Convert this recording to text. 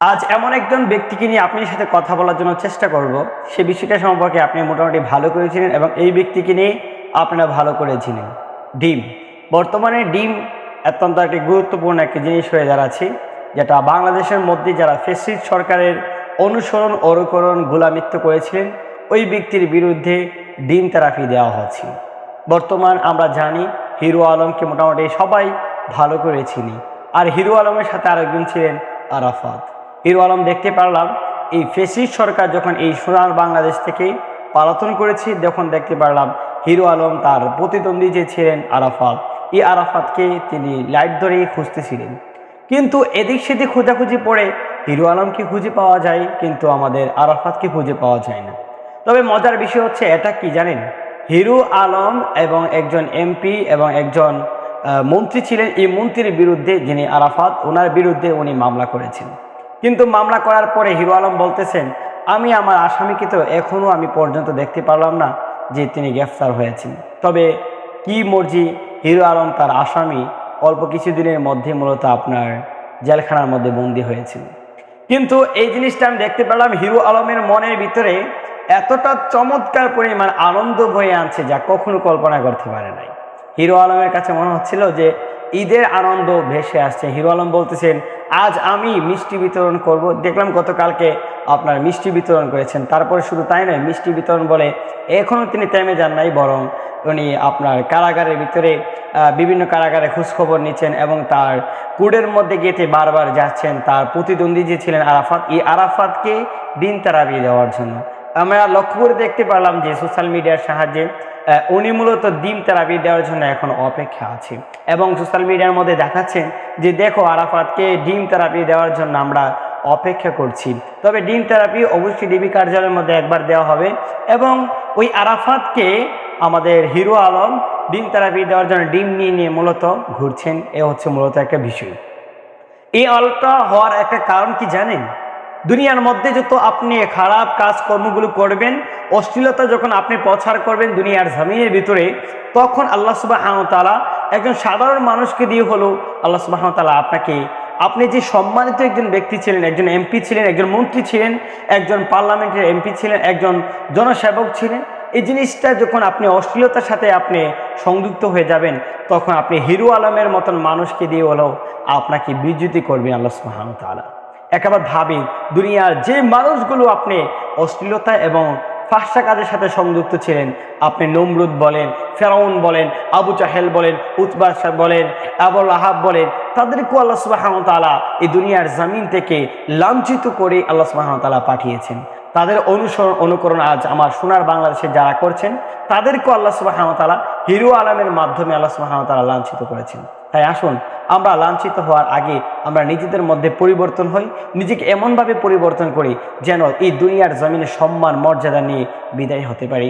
আজ এমন একজন ব্যক্তিকে নিয়ে আপনার সাথে কথা বলার জন্য চেষ্টা করব। সে বিষয়টা সম্পর্কে আপনি মোটামুটি ভালো করেছিলেন এবং এই ব্যক্তিকে নিয়ে আপনারা ভালো করেছিলেন। ডিম। বর্তমানে ডিম অত্যন্ত একটি গুরুত্বপূর্ণ একটি জিনিস হয়ে দাঁড়াচ্ছে, যেটা বাংলাদেশের মধ্যে যারা ফেসিস সরকারের অনুসরণ, অনুকরণ, গোলামিত্ব করেছিলেন, ওই ব্যক্তির বিরুদ্ধে ডিম থেরাপি দেওয়া হচ্ছে। বর্তমান আমরা জানি হিরো আলমকে মোটামুটি সবাই ভালো করে চিনি। আর হিরো আলমের সাথে আরেকজন ছিলেন আরাফাত। হিরো আলম দেখতে পারলাম, এই ফেসিস সরকার যখন এই সোনার বাংলাদেশ থেকে পালাতন করেছি যখন দেখতে পারলাম হিরো আলম তার প্রতিদ্বন্দ্বী যে ছিলেন আরাফাত। এই আরাফাতকে তিনি লাইট ধরেই খুঁজতেছিলেন। কিন্তু এদিক সেদিক খোঁজাখুঁজি পড়ে হিরো আলমকে খুঁজে পাওয়া যায়, কিন্তু আমাদের আরাফাতকে খুঁজে পাওয়া যায় না। তবে মজার বিষয় হচ্ছে এটা কি জানেন? হিরো আলম এবং একজন এমপি এবং একজন মন্ত্রী ছিলেন। এই মন্ত্রীর বিরুদ্ধে যিনি আরাফাত, ওনার বিরুদ্ধে উনি মামলা করেছেন। কিন্তু মামলা করার পরে হিরো আলম বলতেছেন, আমি আমার আসামিকে তো এখনও আমি পর্যন্ত দেখতে পারলাম না যে তিনি গ্রেফতার হয়েছেন। তবে কি মর্জি হিরো আলম তার আসামি অল্প কিছুদিনের মধ্যে মূলত আপনার জেলখানার মধ্যে বন্দী হয়েছিল কিন্তু এই জিনিসটা আমি দেখতে পেলাম হিরো আলমের মনের ভিতরে এতটা চমৎকার পরিমাণ আনন্দ বয়ে আনছে যা কখনো কল্পনা করতে পারে নাই। হিরো আলমের কাছে মনে হচ্ছিল যে ঈদের আনন্দ ভেসে আসছে। হিরো আলম বলতেছেন আজ আমি মিষ্টি বিতরণ করব। দেখলাম গতকালকে আপনার মিষ্টি বিতরণ করেছেন। তারপরে শুধু তাই নয়, মিষ্টি বিতরণ বলে এখনও তিনি তেমে যান নাই, বরং উনি আপনার কারাগারের ভিতরে বিভিন্ন কারাগারে খোঁজখবর নিচ্ছেন এবং তার কুডের মধ্যে গেতে বারবার যাচ্ছেন। তার প্রতিদ্বন্দ্বী যে ছিলেন আরাফাত, এই আরাফাতকে দিন তারাবি দেওয়ার জন্য। আমরা লক্ষ্য করে দেখতে পারলাম যে সোশ্যাল মিডিয়ার সাহায্যে উনি মূলত ডিম থেরাপি দেওয়ার জন্য এখন অপেক্ষা আছে। এবং সোশ্যাল মিডিয়ার মধ্যে দেখাচ্ছেন যে, দেখো আরাফাতকে ডিম থেরাপি দেওয়ার জন্য আমরা অপেক্ষা করছি। তবে ডিম থেরাপি অবশ্যই ডিবি কার্যালয়ের মধ্যে একবার দেওয়া হবে। এবং ওই আরাফাতকে আমাদের হিরো আলম ডিম থেরাপি দেওয়ার জন্য ডিম নিয়ে নিয়ে মূলত ঘুরছেন। এ হচ্ছে মূলত একটা বিষয়। এই অলটা হওয়ার একটা কারণ কি জানেন? দুনিয়ার মধ্যে যত আপনি খারাপ কাজ কর্মগুলো করবেন, অশ্লীলতা যখন আপনি প্রচার করবেন দুনিয়ার জমিনের ভিতরে, তখন আল্লাহ সুবাহ তালা একজন সাধারণ মানুষকে দিয়ে হলো আল্লাহ সুবাহ তালা আপনাকে, আপনি যে সম্মানিত একজন ব্যক্তি ছিলেন, একজন এমপি ছিলেন, একজন মন্ত্রী ছিলেন, একজন পার্লামেন্টের এমপি ছিলেন, একজন জনসেবক ছিলেন, এই জিনিসটা যখন আপনি অশ্লীলতার সাথে আপনি সংযুক্ত হয়ে যাবেন, তখন আপনি হিরো আলমের মতন মানুষকে দিয়ে হলেও আপনাকে বিদ্যুতি করবেন আল্লাহ তাআলা। একবার ভাবি দুনিয়ার যে মানুষগুলো আপনি অশ্লীলতা এবং ফাঁসা কাজের সাথে সংযুক্ত ছিলেন, আপনি নমরুদ বলেন, ফেরাউন বলেন, আবু চাহেল বলেন, উতবা বলেন আবুল আহাব বলেন, তাদেরকেও আল্লাহ সুবাহান তালা এই দুনিয়ার জামিন থেকে লাঞ্ছিত করে আল্লাহ সুবাহান তালা পাঠিয়েছেন। তাদের অনুসরণ, অনুকরণ আজ আমার সোনার বাংলাদেশে যারা করছেন, তাদেরকেও আল্লাহ সুবাহামতালা হিরো আলমের মাধ্যমে আল্লাহ সুবাহামতালা লাঞ্ছিত করেছেন। তাই আসুন, আমরা লাঞ্ছিত হওয়ার আগে আমরা নিজেদের মধ্যে পরিবর্তন হই, নিজেকে এমনভাবে পরিবর্তন করি যেন এই দুনিয়ার জমিনে সম্মান, মর্যাদা নিয়ে বিদায় হতে পারি।